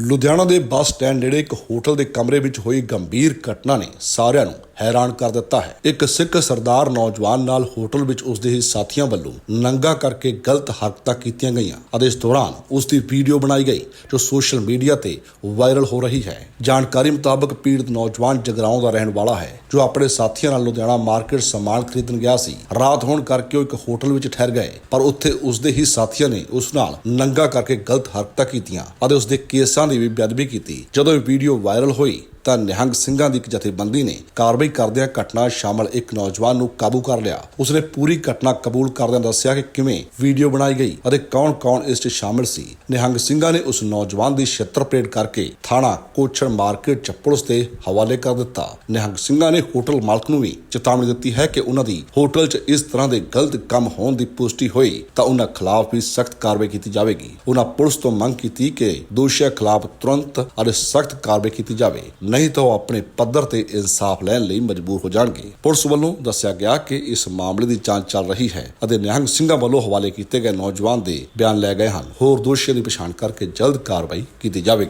ਲੁਧਿਆਣਾ ਦੇ bus stand ਨੇੜੇ ਇੱਕ ਹੋਟਲ ਦੇ ਕਮਰੇ ਵਿੱਚ ਹੋਈ ਗੰਭੀਰ ਘਟਨਾ ਨੇ ਸਾਰਿਆਂ ਨੂੰ ਹੈਰਾਨ ਕਰ ਦਿੱਤਾ ਹੈ। ਇੱਕ ਸਿੱਖ ਸਰਦਾਰ ਨੌਜਵਾਨ ਨਾਲ ਹੋਟਲ ਵਿੱਚ ਉਸਦੇ ਹੀ ਸਾਥੀਆਂ ਵੱਲੋਂ ਨੰਗਾ ਕਰਕੇ ਗਲਤ ਹਰਕਤਾਂ ਕੀਤੀਆਂ ਗਈਆਂ ਅਤੇ ਇਸ ਦੌਰਾਨ ਉਸ ਦੀ ਵੀਡੀਓ ਬਣਾਈ ਗਈ, ਜੋ ਸੋਸ਼ਲ ਮੀਡੀਆ ਤੇ ਵਾਇਰਲ ਹੋ ਰਹੀ ਹੈ। ਜਾਣਕਾਰੀ ਮੁਤਾਬਕ ਪੀੜਤ ਨੌਜਵਾਨ ਜਗਰਾਉਂ ਦਾ ਰਹਿਣ ਵਾਲਾ ਹੈ, ਜੋ ਆਪਣੇ ਸਾਥੀਆਂ ਨਾਲ ਲੁਧਿਆਣਾ ਮਾਰਕੀਟ ਸਮਾਨ ਖਰੀਦਣ ਗਿਆ ਸੀ। ਰਾਤ ਹੋਣ ਕਰਕੇ ਉਹ ਇੱਕ ਹੋਟਲ ਵਿੱਚ ਠਹਿਰ ਗਏ, ਪਰ ਉੱਥੇ ਉਸਦੇ ਹੀ ਸਾਥੀਆਂ ਨੇ ਉਸ ਨਾਲ ਨੰਗਾ ਕਰਕੇ ਗਲਤ ਹਰਕਤਾਂ ਕੀਤੀਆਂ ਅਤੇ ਉਸਦੇ ਕੇਸਾਂ ਦੀ ਵੀ ਬੇਅਦਬੀ ਕੀਤੀ। ਜਦੋਂ ਇਹ ਵੀਡੀਓ ਵਾਇਰਲ ਹੋਈ ਤਾਂ ਨਿਹੰਗ ਸਿੰਘਾਂ ਦੀ ਇੱਕ ਜਥੇਬੰਦੀ ਨੇ ਕਾਰਵਾਈ ਕਰਦਿਆਂ ਘਟਨਾ ਸ਼ਾਮਲ ਇੱਕ ਨੌਜਵਾਨ ਨੂੰ ਕਾਬੂ ਕਰ ਲਿਆ। ਉਸਨੇ ਪੂਰੀ ਘਟਨਾ ਕਬੂਲ ਕਰਦਿਆਂ ਦੱਸਿਆ ਕਿ ਕਿਵੇਂ ਵੀਡੀਓ ਬਣਾਈ ਗਈ ਅਤੇ ਕੌਣ-ਕੌਣ ਇਸ 'ਚ ਸ਼ਾਮਲ ਸੀ। ਨਿਹੰਗ ਸਿੰਘਾਂ ਨੇ ਉਸ ਨੌਜਵਾਨ ਦੀ ਛਿੱਤਰ ਪਰੇਡ ਕਰਕੇ ਥਾਣਾ ਕੋਛੜ ਮਾਰਕੀਟ ਚ ਪੁਲਿਸ ਦੇ ਹਵਾਲੇ ਕਰ ਦਿੱਤਾ। ਨਿਹੰਗ ਸਿੰਘਾਂ ਨੇ ਹੋਟਲ ਮਾਲਕ ਨੂੰ ਵੀ ਚੇਤਾਵਨੀ ਦਿੱਤੀ ਹੈ ਕਿ ਉਹਨਾਂ ਦੀ ਹੋਟਲ 'ਚ ਇਸ ਤਰ੍ਹਾਂ ਦੇ ਗਲਤ ਕੰਮ ਹੋਣ ਦੀ ਪੁਸ਼ਟੀ ਹੋਈ ਤਾਂ ਉਹਨਾਂ ਖਿਲਾਫ ਵੀ ਸਖਤ ਕਾਰਵਾਈ ਕੀਤੀ ਜਾਵੇਗੀ। ਉਹਨਾਂ ਪੁਲਿਸ ਤੋਂ ਮੰਗ ਕੀਤੀ ਕਿ ਦੋਸ਼ੀਆਂ ਖਿਲਾਫ ਤੁਰੰਤ ਅਤੇ ਸਖਤ ਕਾਰਵਾਈ ਕੀਤੀ ਜਾਵੇ। ਨਹੀਂ ਤਾਂ ਉਹ ਆਪਣੇ ਪੱਧਰ ਤੇ ਇਨਸਾਫ ਲੈਣ ਲਈ ਮਜਬੂਰ ਹੋ ਜਾਣਗੇ। ਪੁਲਿਸ ਵੱਲੋਂ ਦੱਸਿਆ ਗਿਆ ਕਿ ਇਸ ਮਾਮਲੇ ਦੀ ਜਾਂਚ ਚੱਲ ਰਹੀ ਹੈ ਅਤੇ ਨਿਹੰਗ ਸਿੰਘਾਂ ਵੱਲੋਂ ਹਵਾਲੇ ਕੀਤੇ ਗਏ ਨੌਜਵਾਨ ਦੇ ਬਿਆਨ ਲੈ ਗਏ ਹਨ। ਹੋਰ ਦੋਸ਼ੀਆਂ ਦੀ ਪਛਾਣ ਕਰਕੇ ਜਲਦ ਕਾਰਵਾਈ ਕੀਤੀ ਜਾਵੇਗੀ।